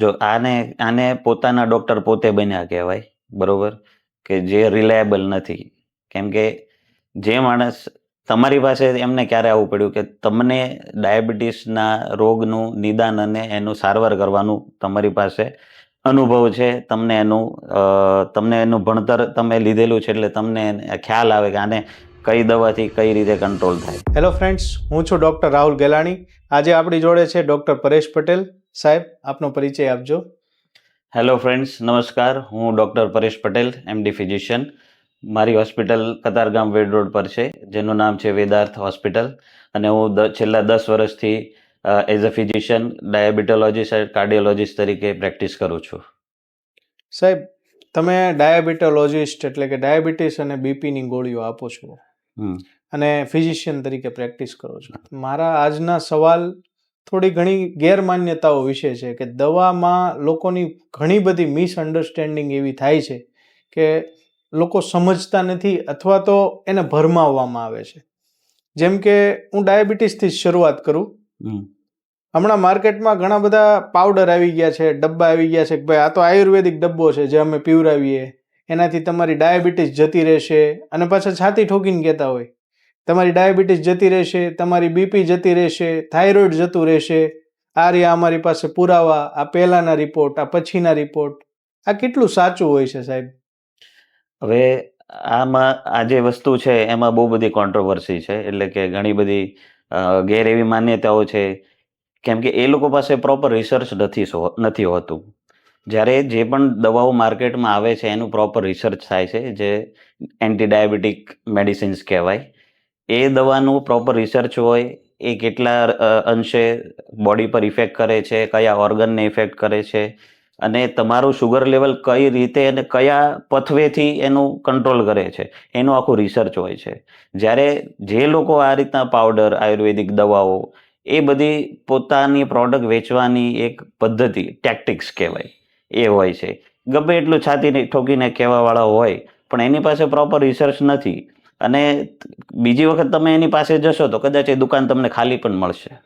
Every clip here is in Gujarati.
જો આને આને પોતાના ડોક્ટર પોતે બન્યા કહેવાય, બરોબર? કે જે રિલાયેબલ નથી. કેમ કે જે માણસ, તમારી પાસે એમને ક્યારે આવવું પડ્યું કે તમને ડાયાબિટીસના રોગનું નિદાન અને એનું સારવાર કરવાનું તમારી પાસે અનુભવ છે, તમને એનું તમને એનું ભણતર તમે લીધેલું છે એટલે તમને ખ્યાલ આવે કે આને કઈ દવાથી કઈ રીતે કંટ્રોલ થાય. હેલો ફ્રેન્ડ્સ હું છું ડૉક્ટર રાહુલ ગેલાણી. આજે આપણી જોડે છે ડૉક્ટર પરેશ પટેલ. સાહેબ આપનો પરિચય આપજો. હેલો ફ્રેન્ડ્સ નમસ્કાર. હું doctor Paresh Patel MD physician મારી હોસ્પિટલ કતારગામ વેડ રોડ પર છે જેનું નામ છે વેદાર્થ હોસ્પિટલ અને હું છેલ્લા દસ વર્ષથી as a physician diabetologist cardiologist તરીકે પ્રેક્ટિસ કરું છું. સાહેબ તમે ડાયાબિટોલોજિસ્ટ એટલે કે ડાયાબિટીસ અને બીપીની ગોળીઓ આપો છો. અને ફિઝિશિયન તરીકે પ્રેક્ટિસ કરો છો. મારા આજના સવાલ થોડી ઘણી ગેરમાન્યતાઓ વિશે છે કે દવામાં લોકોની ઘણી બધી મિસઅન્ડરસ્ટેન્ડિંગ એવી થાય છે કે લોકો સમજતા નથી અથવા તો એને ભરમાવવામાં આવે છે. જેમ કે હું ડાયાબિટીસથી જ શરૂઆત કરું. હમણાં માર્કેટમાં ઘણા બધા પાવડર આવી ગયા છે ડબ્બા આવી ગયા છે કે ભાઈ આ તો આયુર્વેદિક ડબ્બો છે જે અમે પીવરાવીએ એનાથી તમારી ડાયાબિટીસ જતી રહેશે અને પાછા છાતી ઠોકીને કહેતા હોય. તમારી ડાયાબિટીસ જતી રહેશે, તમારી બીપી જતી રહેશે, થાઇરોઇડ જતું રહેશે. આ રહ્યા અમારી પાસે પુરાવા, આ પહેલાના રિપોર્ટ, આ પછીના રિપોર્ટ. આ કેટલું સાચું હોય છે સાહેબ? હવે આમાં, આ જે વસ્તુ છે, એમાં બહુ બધી કોન્ટ્રોવર્સી છે. એટલે કે ઘણી બધી ગેર એવી માન્યતાઓ છે. કેમ કે એ લોકો પાસે પ્રોપર રિસર્ચ નથી નથી હોતું. જ્યારે જે પણ દવાઓ માર્કેટમાં આવે છે, એનું પ્રોપર રિસર્ચ થાય છે, જે એન્ટી ડાયાબિટીક મેડિસિન્સ કહેવાય. એ દવાનું પ્રોપર રિસર્ચ હોય, એ કેટલા અંશે બોડી પર ઇફેક્ટ કરે છે, કયા ઓર્ગનને ઇફેક્ટ કરે છે, અને તમારું શુગર લેવલ કઈ રીતે અને કયા પથવેથી એનું કંટ્રોલ કરે છે, એનું આખું રિસર્ચ હોય છે. જ્યારે જે લોકો આ રીતના પાવડર આયુર્વેદિક દવાઓ, એ બધી પોતાની પ્રોડક્ટ વેચવાની એક પદ્ધતિ ટેક્ટિક્સ કહેવાય, એ હોય છે. ગમે એટલું છાતીને ઠોકીને કહેવાવાળા હોય, પણ એની પાસે પ્રોપર રિસર્ચ નથી. અને બીજી વખત તમે એની પાસે જશો તો કદાચ એ દુકાન તમને ખાલી પણ મળશે.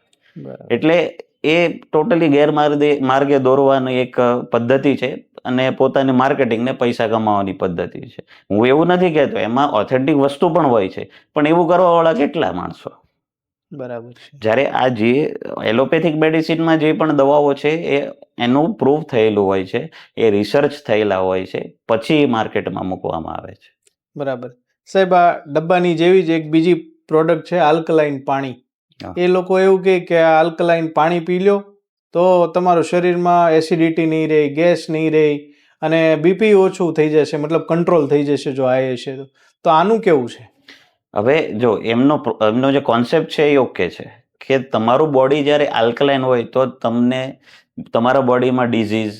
એટલે એ ટોટલી ગેરમાર્ગે માર્ગે દોરવાની એક પદ્ધતિ છે અને પોતાની માર્કેટિંગને પૈસા કમાવાની પદ્ધતિ છે. હું એવું નથી કહેતો એમાં ઓથેન્ટિક વસ્તુ પણ હોય છે પણ એવું કરવાવાળા કેટલા માણસો? બરાબર છે. જ્યારે આ જે એલોપેથિક મેડિસિનમાં જે પણ દવાઓ છે એ એનું પ્રૂફ થયેલું હોય છે એ રિસર્ચ થયેલા હોય છે પછી માર્કેટમાં મૂકવામાં આવે છે. બરાબર. સાહેબ આ ડબ્બાની જેવી જ એક બીજી પ્રોડક્ટ છે આલ્કલાઇન પાણી. એ લોકો એવું કહે કે આ આલ્કલાઇન પાણી પી લો તો તમારું શરીરમાં એસિડિટી નહીં રહે ગેસ નહીં રહે અને બીપી ઓછું થઈ જશે મતલબ કંટ્રોલ થઈ જશે જો આ હશે તો. તો આનું કેવું છે? હવે જો એમનો એમનો જે કોન્સેપ્ટ છે એ ઓકે છે કે તમારું બોડી જ્યારે આલ્કલાઇન હોય તો તમને તમારા બોડીમાં ડિઝીઝ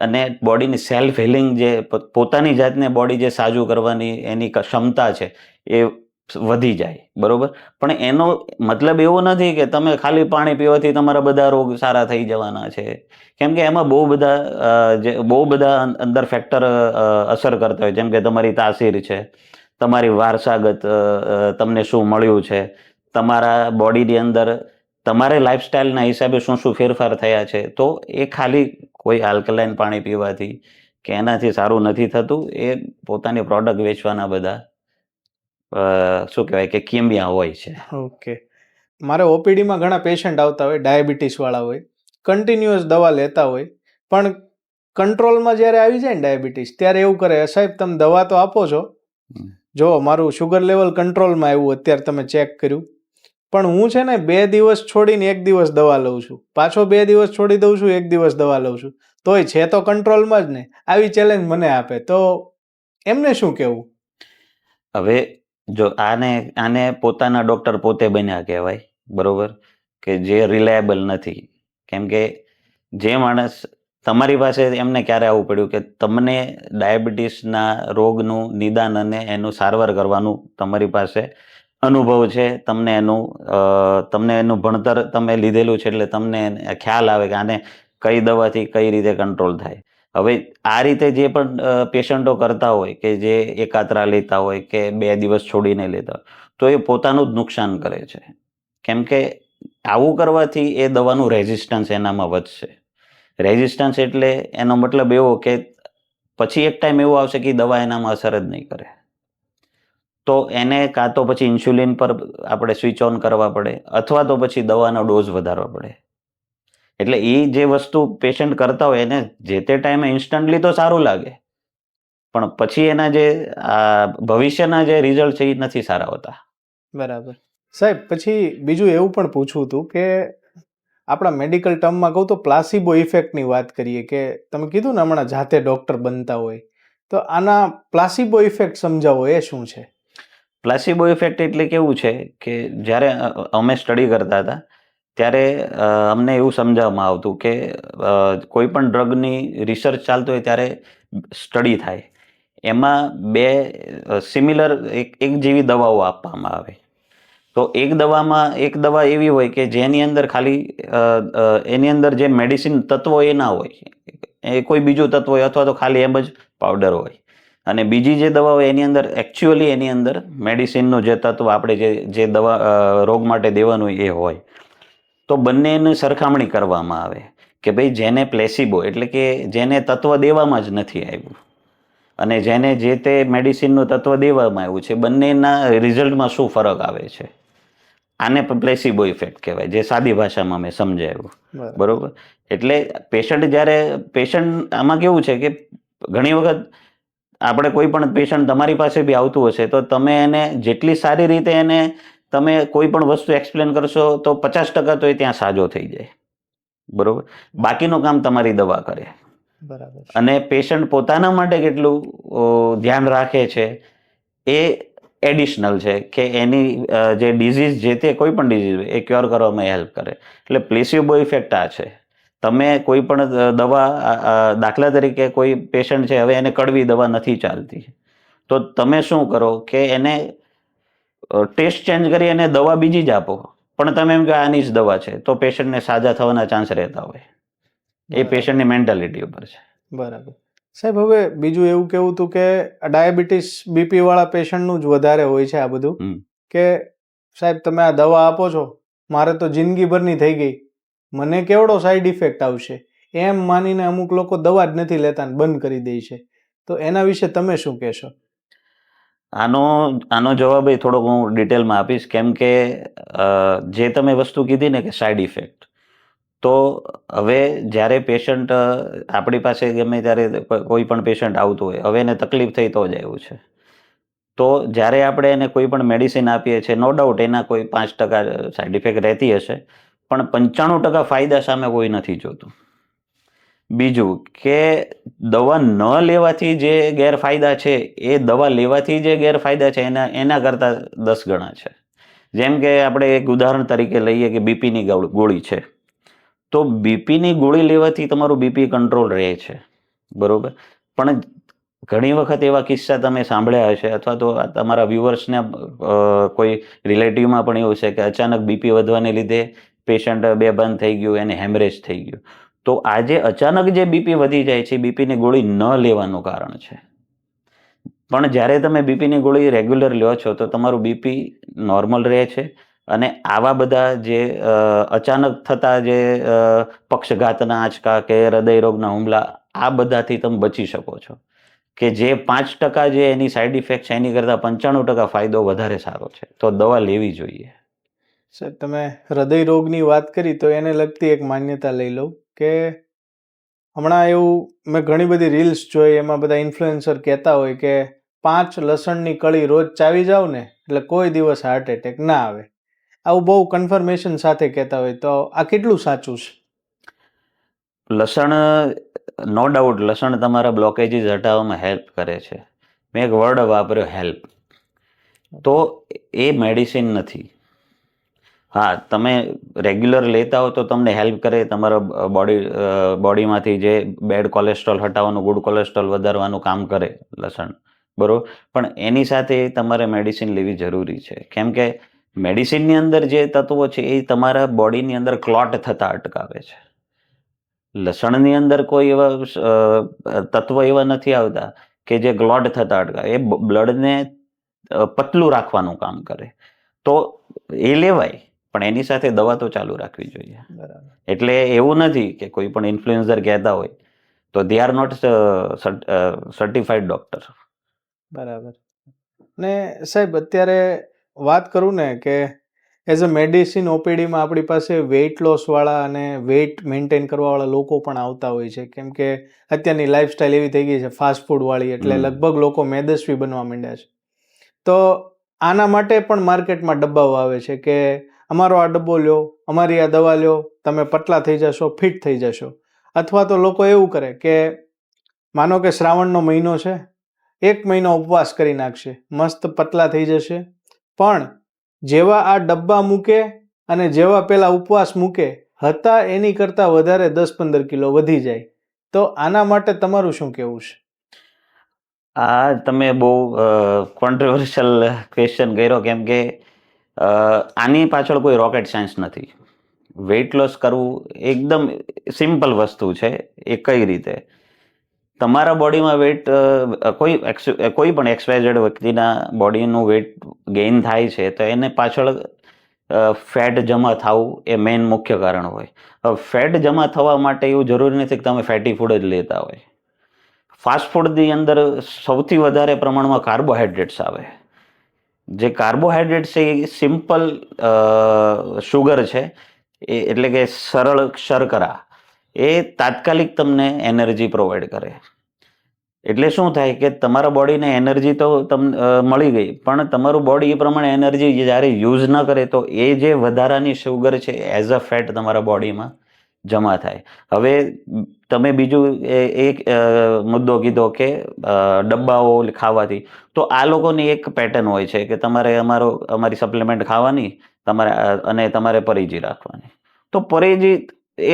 અને બોડીની સેલ્ફ હિલિંગ જે પોતાની જાતને બોડી જે સાજું કરવાની એની ક્ષમતા છે, એ વધી જાય, બરોબર? પણ એનો મતલબ એવો નથી કે તમે ખાલી પાણી પીવાથી તમારા બધા રોગ સારા થઈ જવાના છે. કેમ કે એમાં બહુ બધા જે, બહુ બધા અંદર ફેક્ટર અસર કરતા હોય. જેમ કે તમારી તાસીર છે, તમારી વારસાગત તમને શું મળ્યું છે, તમારા બોડીની અંદર તમારે લાઇફસ્ટાઈલના હિસાબે શું શું ફેરફાર થયા છે, તો એ ખાલી કોઈ આલ્કલાઇન પાણી પીવાથી કે એનાથી સારું નથી થતું એ પોતાની પ્રોડક્ટ વેચવાના બધા શું કહેવાય કે કિમિયા હોય છે. ઓકે મારે ઓપીડીમાં ઘણા પેશન્ટ આવતા હોય ડાયાબિટીસવાળા હોય કન્ટિન્યુઅસ દવા લેતા હોય પણ કંટ્રોલમાં જ્યારે આવી જાય ને ડાયાબિટીસ ત્યારે એવું કરે સાહેબ તમે દવા તો આપો છો. જો મારું શુગર લેવલ કંટ્રોલમાં આવ્યું અત્યારે તમે ચેક કર્યું. પણ હું છે ને બે દિવસ છોડીને એક દિવસ દવા લઉં છું. પાછો બે દિવસ છોડી દઉં છું, એક દિવસ દવા લઉં છું. તોય છે તો કંટ્રોલમાં જ ને. આવી ચેલેન્જ મને આપે. તો એમને શું કહેવું હવે જો આને આને પોતાના ડોક્ટર પોતે બન્યા કહેવાય, બરોબર? કે જે રિલાયબલ નથી. કેમ કે જે માણસ, તમારી પાસે એમને ક્યારે આવવું પડ્યું કે તમને ડાયાબિટીસના રોગનું નિદાન અને એનું સારવાર કરવાનું તમારી પાસે અનુભવ છે, તમને એનું તમને એનું ભણતર તમે લીધેલું છે એટલે તમને ખ્યાલ આવે કે આને કઈ દવાથી કઈ રીતે કંટ્રોલ થાય. હવે આ રીતે જે પણ પેશન્ટો કરતા હોય કે જે એકાત્રા લેતા હોય કે બે દિવસ છોડીને લેતા તો એ પોતાનું જ નુકસાન કરે છે. કેમ કે આવું કરવાથી એ દવાનું રેઝિસ્ટન્સ એનામાં વધશે. રેઝિસ્ટન્સ એટલે એનો મતલબ એવો કે પછી એક ટાઈમ એવો આવશે કે દવા એનામાં અસર જ નહીં કરે. તો એને કાં તો પછી ઇન્સ્યુલિન પર આપણે સ્વિચ ઓન કરવા પડે અથવા તો પછી દવાનો ડોઝ વધારવા પડે. એટલે એ જે વસ્તુ પેશન્ટ કરતા હોય એને જે તે ટાઈમે ઇન્સ્ટન્ટલી તો સારું લાગે. પણ પછી એના જે ભવિષ્યના જે રિઝલ્ટ છે એ નથી સારા હોતા. બરાબર. સાહેબ, પછી બીજું એવું પણ પૂછવું હતું કે આપણા મેડિકલ ટર્મમાં કહું તો પ્લાસિબો ઇફેક્ટની વાત કરીએ કે તમે કીધું ને હમણાં જાતે ડૉક્ટર બનતા હોય. તો આના પ્લાસિબો ઇફેક્ટ સમજાવો એ શું છે? પ્લાસિબો ઇફેક્ટ એટલે કેવું છે કે જ્યારે અમે સ્ટડી કરતા હતા, ત્યારે અમને એવું સમજાવવામાં આવતું કે કોઈ પણ ડ્રગની રિસર્ચ ચાલતું હોય ત્યારે સ્ટડી થાય. એમાં બે સિમિલર એક એક જેવી દવાઓ આપવામાં આવે. તો એક દવામાં, એક દવા એવી હોય કે જેની અંદર ખાલી એની અંદર જે મેડિસિન તત્વો એ ના હોય. એ કોઈ બીજું તત્વ હોય અથવા તો ખાલી એમ જ પાવડર હોય. અને બીજી જે દવાઓ એની અંદર એકચ્યુઅલી એની અંદર મેડિસિનનું જે તત્વ આપણે જે જે દવા રોગ માટે દેવાનું એ હોય. તો બંનેની સરખામણી કરવામાં આવે કે ભાઈ જેને પ્લેસિબો એટલે કે જેને તત્વ દેવામાં જ નથી આવ્યું. અને જેને જે તે મેડિસિનનું તત્વ દેવામાં આવ્યું છે બંનેના રિઝલ્ટમાં શું ફરક આવે છે? આને પ્લેસિબો ઇફેક્ટ કહેવાય જે સાદી ભાષામાં મેં સમજાવ્યું બરોબર. એટલે પેશન્ટ જ્યારે પેશન્ટ આમાં કેવું છે કે ઘણી વખત આપણે કોઈ પણ પેશન્ટ તમારી પાસે બી આવતું હશે તો તમે એને જેટલી સારી રીતે એને તમે કોઈ પણ વસ્તુ એક્સપ્લેન કરશો તો પચાસ ટકા તો એ ત્યાં સાજો થઈ જાય. બરોબર? બાકીનું કામ તમારી દવા કરે. બરાબર અને પેશન્ટ પોતાના માટે કેટલું ધ્યાન રાખે છે એ એડિશનલ છે કે એની જે ડિઝીઝ જે તે કોઈ પણ ડિઝીઝ એ ક્યોર કરવામાં હેલ્પ કરે. એટલે પ્લેસિબો ઇફેક્ટ આ છે. તમે કોઈ પણ દવા દાખલા તરીકે કોઈ પેશન્ટ છે હવે એને કડવી દવા નથી ચાલતી. તો તમે શું કરો કે એને ટેસ્ટ ચેન્જ કરી અને દવા બીજી જ આપો. પણ તમે એમ કે આની જ દવા છે તો પેશન્ટને સાજા થવાના ચાન્સ રહેતા હોય. એ પેશન્ટની મેન્ટાલિટી ઉપર છે. બરાબર. સાહેબ હવે બીજું એવું કેવું હતું કે ડાયાબિટીસ બીપી વાળા પેશન્ટનું જ વધારે હોય છે આ બધું. કે સાહેબ તમે આ દવા આપો છો મારે તો જિંદગીભરની થઈ ગઈ. મને કેવડો સાઈડ ઇફેક્ટ આવશે? એમ માનીને અમુક લોકો દવા જ નથી લેતા બંધ કરી દે છે. તો એના વિશે તમે શું કહેશો? આનો આનો જવાબ એ થોડોક હું ડિટેલમાં આપીશ. કેમ કે જે તમે વસ્તુ કીધી ને કે સાઈડ ઇફેક્ટ તો હવે જ્યારે પેશન્ટ આપણી પાસે ગમે ત્યારે કોઈ પણ પેશન્ટ આવતું હોય, હવે એને તકલીફ થઈ તો જ આવ્યું છે. તો જ્યારે આપણે એને કોઈ પણ મેડિસિન આપીએ છીએ નો ડાઉટ એના કોઈ પાંચ ટકા સાઈડ ઇફેક્ટ રહેતી હશે. પણ પંચાણું ટકા ફાયદા સામે કોઈ નથી જોતું. બીજું કે દવા ન લેવાથી જે ગેરફાયદા છે, એ દવા લેવાથી જે ગેરફાયદા છે, એના એના કરતાં દસ ગણા છે. જેમ કે આપણે એક ઉદાહરણ તરીકે લઈએ કે બીપીની ગોળી છે. તો બીપીની ગોળી લેવાથી તમારું બીપી કંટ્રોલ રહે છે. બરોબર? પણ ઘણી વખત એવા કિસ્સા તમે સાંભળ્યા હશે અથવા તો તમારા વ્યુઅર્સને કોઈ રિલેટિવમાં પણ એવું છે કે અચાનક બીપી વધવાને લીધે પેશન્ટ બેભાન થઈ ગયું, એને હેમરેજ થઈ ગયું. તો આજે અચાનક જે બીપી વધી જાય છે બીપીની ગોળી ન લેવાનું કારણ છે. પણ જ્યારે તમે બીપીની ગોળી રેગ્યુલર લ્યો છો, તો તમારું બીપી નોર્મલ રહે છે અને આવા બધા જે અચાનક થતા જે પક્ષઘાતના આંચકા કે હૃદયરોગના હુમલા, આ બધાથી તમે બચી શકો છો. કે જે પાંચ ટકા જે એની સાઈડ ઇફેક્ટ છે, એની કરતાં પંચાણું ટકા ફાયદો વધારે સારો છે. તો દવા લેવી જોઈએ. સાહેબ, તમે હૃદય રોગની વાત કરી તો એને લગતી એક માન્યતા લઈ લઉં કે હમણાં એવું મેં ઘણી બધી રીલ્સ જોઈ, એમાં બધા ઇન્ફ્લુએન્સર કહેતા હોય કે પાંચ લસણની કળી રોજ ચાવી જાવ ને, એટલે કોઈ દિવસ હાર્ટ એટેક ના આવે. આવું બહુ કન્ફર્મેશન સાથે કહેતા હોય તો આ કેટલું સાચું છે? લસણ નો ડાઉટ લસણ તમારા બ્લોકેજીસ હટાવવામાં હેલ્પ કરે છે. મેં એક વર્ડ વાપર્યો હેલ્પ તો એ મેડિસિન નથી. હા, તમે રેગ્યુલર લેતા હો તો તમને હેલ્પ કરે તમારા બોડી બોડીમાંથી જે બેડ કોલેસ્ટ્રોલ હટાવવાનું ગુડ કોલેસ્ટ્રોલ વધારવાનું કામ કરે લસણ. બરોબર? પણ એની સાથે તમારે મેડિસિન લેવી જરૂરી છે. કેમ કે મેડિસિનની અંદર જે તત્વો છે એ તમારા બોડીની અંદર ક્લોટ થતા અટકાવે છે. લસણની અંદર કોઈ એવા તત્વ એવા નથી આવતા કે જે ક્લોટ થતા અટકાવે. એ બ્લડને પતલું રાખવાનું કામ કરે. તો એ લેવાય. પણ એની સાથે દવા તો ચાલુ રાખવી જોઈએ. બરાબર. એટલે એવું નથી કે કોઈ પણ ઇન્ફ્લુએન્સર કહેતા હોય તો they are not certified doctor બરાબર. ને સાહેબ અત્યારે વાત કરું ને કે એઝ અ મેડિસિન ઓપીડીમાં આપણી પાસે વેઇટ લોસવાળા અને વેઇટ મેન્ટેન કરવાવાળા લોકો પણ આવતા હોય છે. કેમ કે અત્યારની લાઈફસ્ટાઈલ એવી થઈ ગઈ છે ફાસ્ટ ફૂડવાળી એટલે લગભગ લોકો મેદસ્વી બનવા માંડ્યા છે. તો આના માટે પણ માર્કેટમાં ડબ્બાઓ આવે છે કે અમારો આ ડબ્બો લ્યો, અમારી આ દવા લ્યો, તમે પતલા થઈ જશો, ફિટ થઈ જશો. અથવા તો લોકો એવું કરે કે, માનો કે શ્રાવણનો મહિનો છે, એક મહિનો ઉપવાસ કરી નાખશે, મસ્ત પતલા થઈ જશે. પણ જેવા આ ડબ્બા મૂકે અને જેવા પેલા ઉપવાસ મૂકે, હતા એની કરતાં વધારે દસ પંદર કિલો વધી જાય. તો આના માટે તમારું શું કહેવું છે? આ તમે બહુ કોન્ટ્રોવર્શિયલ ક્વેશ્ચન કર્યો, કેમ કે આની પાછળ કોઈ રોકેટ સાયન્સ નથી. વેઇટ લોસ કરવું એકદમ સિમ્પલ વસ્તુ છે, એ કઈ રીતે? તમારા બોડીમાં વેઇટ કોઈ કોઈ પણ એક્સવાયઝેડ વ્યક્તિના બોડીનું વેઇટ ગેઇન થાય છે, તો એને પાછળ ફેટ જમા થવું એ મેઇન મુખ્ય કારણ હોય. હવે ફેટ જમા થવા માટે એવું જરૂરી નથી કે તમે ફેટી ફૂડ જ લેતા હોય. ફાસ્ટ ફૂડની અંદર સૌથી વધારે પ્રમાણમાં કાર્બોહાઈડ્રેટ્સ આવે. જે કાર્બોહાઈડ્રેટ છે એ સિમ્પલ શુગર છે, એ એટલે કે સરળ શર્કરા, એ તાત્કાલિક તમને એનર્જી પ્રોવાઈડ કરે. એટલે શું થાય કે તમારા બોડીને એનર્જી તો તમને મળી ગઈ, પણ તમારું બોડી એ પ્રમાણે એનર્જી જ્યારે યુઝ ન કરે તો એ જે વધારાની શુગર છે એઝ અ ફેટ તમારા બોડીમાં જમા થાય. હવે તમે બીજું એક મુદ્દો કીધો કે ડબ્બાઓ ખાવાથી. તો આ લોકોની એક પેટર્ન હોય છે કે તમારે અમારો, અમારી સપ્લિમેન્ટ ખાવાની, તમારે અને તમારે પરેજી રાખવાની. તો પરેજી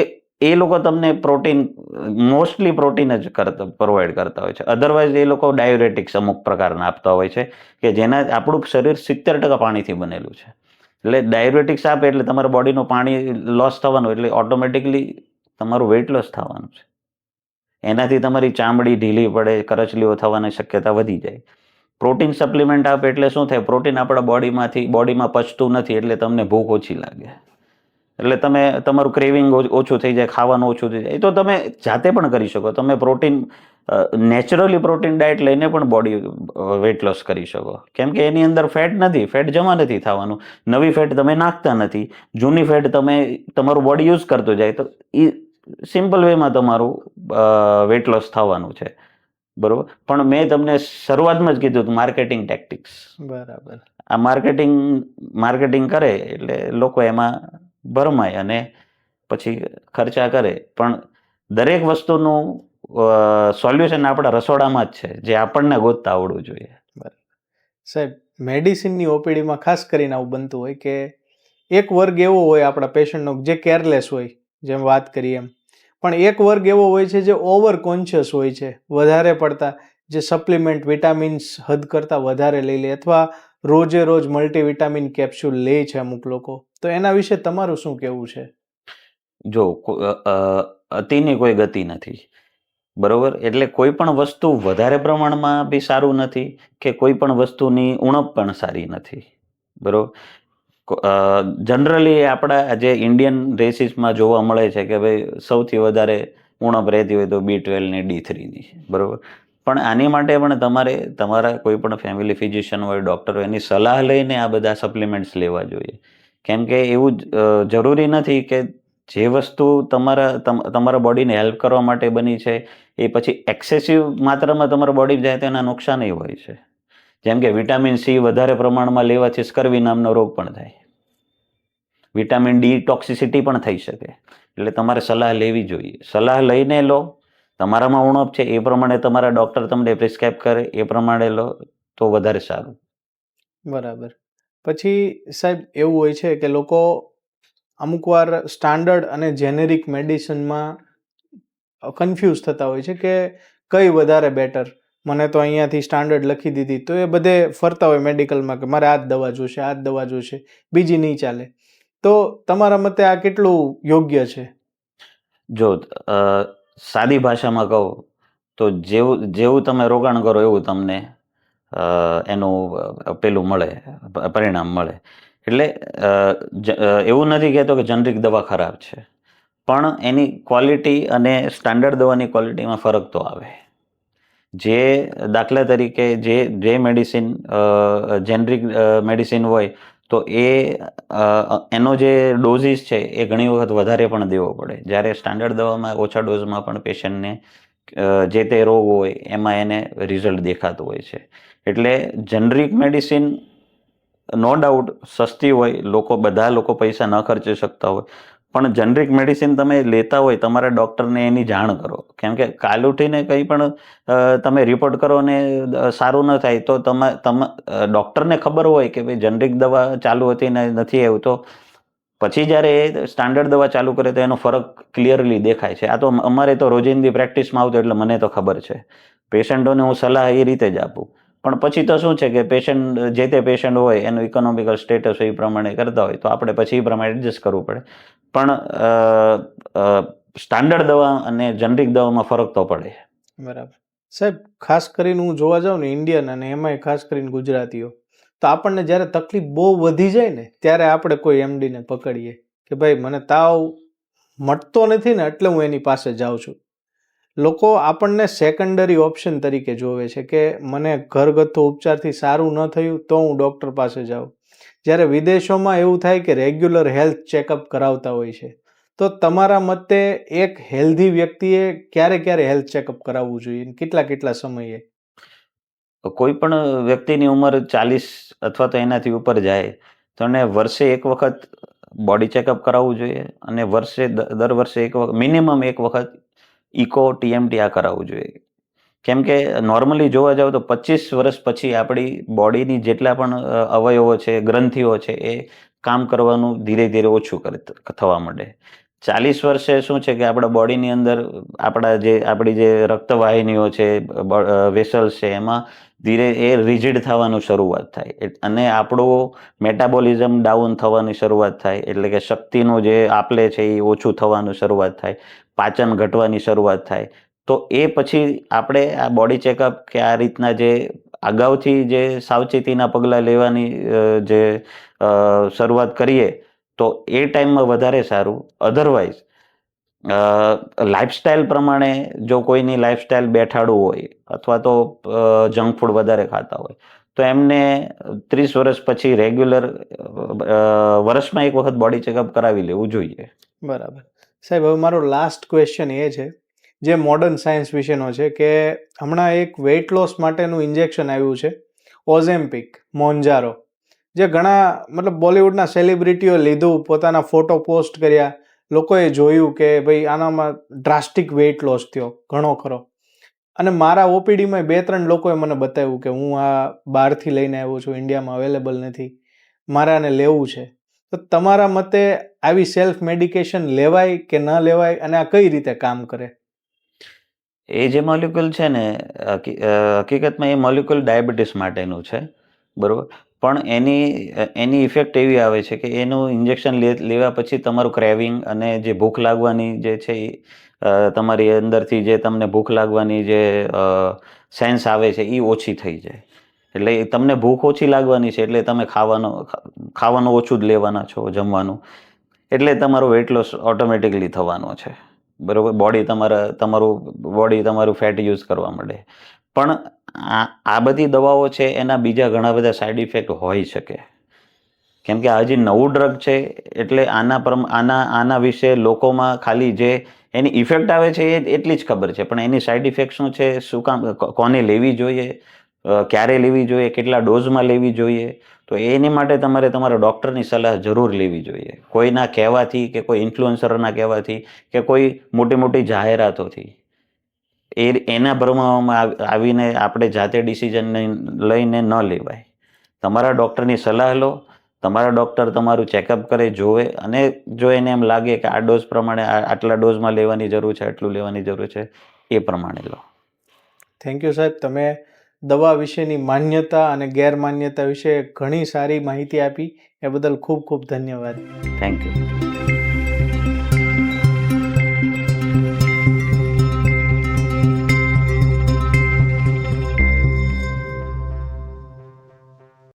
એ એ લોકો તમને પ્રોટીન મોસ્ટલી પ્રોટીન જ કરતા પ્રોવાઈડ કરતા હોય છે. અધરવાઇઝ એ લોકો ડાયોરેટિક્સ અમુક પ્રકારના આપતા હોય છે કે જેના, આપણું શરીર સિત્તેર ટકા પાણીથી બનેલું છે. એટલે ડાયોરેટિક્સ આપે એટલે તમારા બોડીનું પાણી લોસ થવાનું, એટલે ઓટોમેટિકલી તમારું વેઇટ લોસ થવાનું છે. એનાથી તમારી ચામડી ઢીલી પડે, કરચલીઓ થવાની શક્યતા વધી જાય. પ્રોટીન સપ્લિમેન્ટ આપે એટલે શું થાય? પ્રોટીન આપણા બોડીમાંથી, બોડીમાં પચતું નથી એટલે તમને ભૂખ ઓછી લાગે. એટલે તમે, તમારું ક્રેવિંગ ઓછું થઈ જાય, ખાવાનું ઓછું થઈ જાય. એ તો તમે જાતે પણ કરી શકો. તમે પ્રોટીન નેચરલી પ્રોટીન ડાયટ લઈને પણ બોડી વેટ લોસ કરી શકો. કેમ કે એની અંદર ફેટ નથી ફેટ જમા નથી થવાનું. નવી ફેટ તમે નાખતા નથી. જૂની ફેટ તમે, તમારું બોડી યુઝ કરતું જાય તો એ સિમ્પલ વેમાં તમારું વેટ લોસ થવાનું છે. બરોબર? પણ મેં તમને શરૂઆતમાં જ કીધું માર્કેટિંગ ટેક્ટિક્સ બરાબર. આ માર્કેટિંગ માર્કેટિંગ કરે એટલે લોકો એમાં ભરમાય અને પછી ખર્ચા કરે. પણ દરેક વસ્તુનું સોલ્યુશન આપણા રસોડામાં જ છે જે આપણને ગોતતા આવડવું જોઈએ. સાહેબ મેડિસિનની ઓપીડીમાં ખાસ કરીને આવું બનતું હોય કે એક વર્ગ એવો હોય આપણા પેશન્ટનો જે કેરલેસ હોય જેમ વાત કરી એમ. પણ એક વર્ગ એવો હોય છે જે ઓવર કોન્શિયસ હોય છે. વધારે પડતા જે સપ્લિમેન્ટ વિટામિન્સ હદ કરતાં વધારે લઈ લે અથવા રોજે રોજ મલ્ટીવિટામિન કેપ્સ્યુલ લે છે અમુક લોકો. તો એના વિશે તમારું શું કહેવું છે? જો અતિની કોઈ ગતિ નથી. બરોબર? એટલે કોઈ પણ વસ્તુ વધારે પ્રમાણમાં બી સારું નથી કે કોઈ પણ વસ્તુની ઉણપ પણ સારી નથી. બરોબર? જનરલી આપણા જે ઇન્ડિયન રેસીસમાં જોવા મળે છે કે ભાઈ સૌથી વધારે ઉણપ રહેતી હોય તો બી ટ્વેલ્વ ડી થ્રીની બરાબર? પણ આની માટે પણ તમારે, તમારા કોઈ પણ ફેમિલી ફિઝિશિયન હોય ડૉક્ટર હોય, એની સલાહ લઈને આ બધા સપ્લિમેન્ટ્સ લેવા જોઈએ. કેમ કે એવું જરૂરી નથી કે જે વસ્તુ તમારા, તમ- તમારા બોડીને હેલ્પ કરવા માટે બની છે, એ પછી એક્સેસિવ માત્રામાં તમારા બોડી જાય તો એના નુકસાન હોય છે. જેમ કે વિટામિન સી વધારે પ્રમાણમાં લેવાથી સ્કર્વી નામનો રોગ પણ થાય. વિટામિન ડી ટોક્સિસિટી પણ થઈ શકે. એટલે તમારે સલાહ લેવી જોઈએ. સલાહ લઈને લો. તમારામાં ઉણપ છે, એ પ્રમાણે તમારા ડૉક્ટર તમને પ્રિસ્ક્રાઇબ કરે, એ પ્રમાણે લો, તો વધારે સારું. બરાબર. પછી સાહેબ, એવું હોય છે કે લોકો અમુક વાર સ્ટાન્ડર્ડ અને જેનેરિક મેડિસિનમાં કન્ફ્યુઝ થતા હોય છે કે કઈ વધારે બેટર? મને તો અહીંયાથી સ્ટાન્ડર્ડ લખી દીધી. તો એ બધે ફરતા હોય મેડિકલમાં કે મારે આ જ દવા જોશે, આ જ દવા જોશે, બીજી નહીં ચાલે. તો તમારા મતે આ કેટલું યોગ્ય છે? જો સાદી ભાષામાં કહું, તો જેવું જેવું તમે રોકાણ કરો એવું તમને એનું પેલું મળે પરિણામ મળે. એટલે એવું નથી કહેતો કે જનરિક દવા ખરાબ છે. પણ એની ક્વોલિટી અને સ્ટાન્ડર્ડ દવાની ક્વોલિટીમાં ફરક તો આવે. જે દાખલા તરીકે જે જે મેડિસિન જેનરિક મેડિસિન હોય, તો એ એનો જે ડોઝિસ છે, એ ઘણી વખત વધારે પણ દેવો પડે. જ્યારે સ્ટાન્ડર્ડ દવામાં ઓછા ડોઝમાં પણ પેશન્ટને જે તે રોગ હોય, એમાં એને રિઝલ્ટ દેખાતું હોય છે. એટલે જનરિક મેડિસિન નો ડાઉટ સસ્તી હોય, લોકો, બધા લોકો પૈસા ન ખર્ચી શકતા હોય પણ જનરિક મેડિસિન તમે લેતા હોય, તમારા ડૉક્ટરને એની જાણ કરો. કેમ કે કાલ ઉઠીને કંઈ પણ તમે રિપોર્ટ કરો ને સારું ન થાય તો તમા, તમે ડૉક્ટરને ખબર હોય કે ભાઈ જનરિક દવા ચાલુ હતી ને નથી એવું તો પછી જ્યારે એ સ્ટાન્ડર્ડ દવા ચાલુ કરે તો એનો ફરક ક્લિયરલી દેખાય છે. આ તો અમારે તો રોજિંદી પ્રેક્ટિસમાં આવતો એટલે મને તો ખબર છે. પેશન્ટોને હું સલાહ એ રીતે જ આપું. પણ પછી તો શું છે કે પેશન્ટ જે તે પેશન્ટ હોય, એનું ઇકોનોમિકલ સ્ટેટસ એ પ્રમાણે કરતા હોય, તો આપણે પછી એ પ્રમાણે એડજસ્ટ કરવું પડે. પણ સ્ટાન્ડર્ડ દવા અને જનરિક દવામાં ફરક તો પડે. બરાબર. સાહેબ, ખાસ કરીને હું જોવા જાઉં ને ઇન્ડિયન અને એમાંય ખાસ કરીને ગુજરાતીઓ, તો આપણને જ્યારે તકલીફ બહુ વધી જાય ને, ત્યારે આપણે કોઈ એમડીને પકડીએ કે ભાઈ, મને તાવ મટતો નથી ને, એટલે હું એની પાસે જાઉં છું. લોકો આપણને સેકન્ડરી ઓપ્શન તરીકે જોવે છે કે મને ઘરગથ્થુ ઉપચારથી સારું ન થયું તો હું ડૉક્ટર પાસે જાઉં. જ્યારે વિદેશોમાં એવું થાય કે રેગ્યુલર હેલ્થ ચેકઅપ કરાવતા હોય છે, તો તમારા મતે એક હેલ્ધી વ્યક્તિએ ક્યારે ક્યારે હેલ્થ ચેકઅપ કરાવવું જોઈએ કેટલા કેટલા સમયે? કોઈ પણ વ્યક્તિની ઉંમર ચાલીસ અથવા તો એનાથી ઉપર જાય, તો એને વર્ષે એક વખત બોડી ચેકઅપ કરાવવું જોઈએ અને વર્ષે દર વર્ષે એક વખત મિનિમમ એક વખત ઇકો ટીએમટી આ કરાવવું જોઈએ. કેમ કે નોર્મલી જોવા જાવ તો પચીસ વર્ષ પછી આપણી બોડીની જેટલા પણ અવયવો છે, ગ્રંથિઓ છે, એ કામ કરવાનું ધીરે ધીરે ઓછું કરે થવા માંડે. ચાલીસ વર્ષે શું છે કે આપણા બોડીની અંદર આપણા જે, આપણી જે રક્તવાહિનીઓ છે વેસલ્સ છે, એમાં ધીરે એ રિજિડ થવાનું શરૂઆત થાય. અને આપણું મેટાબોલિઝમ ડાઉન થવાની શરૂઆત થાય. એટલે કે શક્તિનું જે આપલે છે એ ઓછું થવાનું શરૂઆત થાય. પાચન ઘટવાની શરૂઆત થાય. તો એ પછી આપણે આ બોડી ચેકઅપ કે આ રીતના જે અગાઉથી જે સાવચેતીના પગલાં લેવાની જે શરૂઆત કરીએ, તો એ ટાઈમમાં વધારે સારું. અધરવાઇઝ લાઇફસ્ટાઇલ પ્રમાણે જો કોઈની લાઇફસ્ટાઇલ બેઠાડું હોય અથવા તો જંક ફૂડ વધારે ખાતા હોય, તો એમને ત્રીસ વર્ષ પછી રેગ્યુલર વર્ષમાં એક વખત બોડી ચેકઅપ કરાવી લેવું જોઈએ. બરાબર. સાહેબ, હવે મારો લાસ્ટ ક્વેશ્ચન એ છે, જે મોડર્ન સાયન્સ વિશેનો છે કે હમણાં એક વેઇટ લોસ માટેનું ઇન્જેક્શન આવ્યું છે ઓઝેમ્પિક મોન્જારો જે ઘણા, મતલબ બોલિવૂડના સેલિબ્રિટીઓ લીધું, પોતાના ફોટો પોસ્ટ કર્યા, લોકોએ જોયું કે ભાઈ આનામાં ડ્રાસ્ટિક વેઇટ લોસ થયો, ઘણો ખરો. અને મારા ઓપીડીમાં બે ત્રણ લોકોએ મને બતાવ્યું કે હું આ બહારથી લઈને આવ્યો છું ઇન્ડિયામાં અવેલેબલ નથી મારે આને લેવું છે. તો તમારા મતે આવી સેલ્ફ મેડિકેશન લેવાય કે ન લેવાય અને આ કઈ રીતે કામ કરે? એ જે મોલિક્યુલ છે ને હકીકતમાં એ મોલિક્યુલ ડાયાબિટીસ માટેનું છે, બરાબર? પણ એની એની ઇફેક્ટ એવી આવે છે કે એનું ઇન્જેક્શન લેવા પછી તમારું ક્રેવિંગ અને જે ભૂખ લાગવાની જે છે એ તમારી અંદરથી જે તમને ભૂખ લાગવાની જે સેન્સ આવે છે એ ઓછી થઈ જાય. એટલે તમને ભૂખ ઓછી લાગવાની છે, એટલે તમે ખાવાનો, ખાવાનું ઓછું જ લેવાના છો જમવાનું. એટલે તમારો વેટ લોસ ઓટોમેટિકલી થવાનો છે. બરોબર? બોડી તમારા, તમારું બોડી તમારું ફેટ યુઝ કરવા માંડે. પણ આ આ બધી દવાઓ છે, એના બીજા ઘણા બધા સાઈડ ઇફેક્ટ હોઈ શકે. કેમ કે હજી નવું ડ્રગ છે, એટલે આના પર આના આના વિશે લોકોમાં ખાલી જે એની ઇફેક્ટ આવે છે, એ એટલી જ ખબર છે. પણ એની સાઈડ ઇફેક્ટ શું છે, શું કામ કોને લેવી જોઈએ? ક્યારે લેવી જોઈએ, કેટલા ડોઝમાં લેવી જોઈએ, તો એની માટે તમારે તમારા ડૉક્ટરની સલાહ જરૂર લેવી જોઈએ. કોઈના કહેવાથી કે કોઈ ઇન્ફ્લુએન્સરના કહેવાથી કે કોઈ મોટી મોટી જાહેરાતોથી. એ એના ભ્રમવામાં આવ- આવીને આપણે જાતે ડિસિઝન લઈને ન લેવાય. તમારા ડૉક્ટરની સલાહ લો, તમારા ડૉક્ટર તમારું ચેકઅપ કરે, જોવે, અને જો એને એમ લાગે કે આ ડોઝ પ્રમાણે આટલા ડોઝમાં લેવાની જરૂર છે, આટલું લેવાની જરૂર છે, એ પ્રમાણે લો. થેન્ક યુ સાહેબ, તમે દવા વિશેની માન્યતા અને ગેરમાન્યતા વિશે ઘણી સારી માહિતી આપી. એ બદલ ખૂબ ખૂબ ધન્યવાદ. Thank you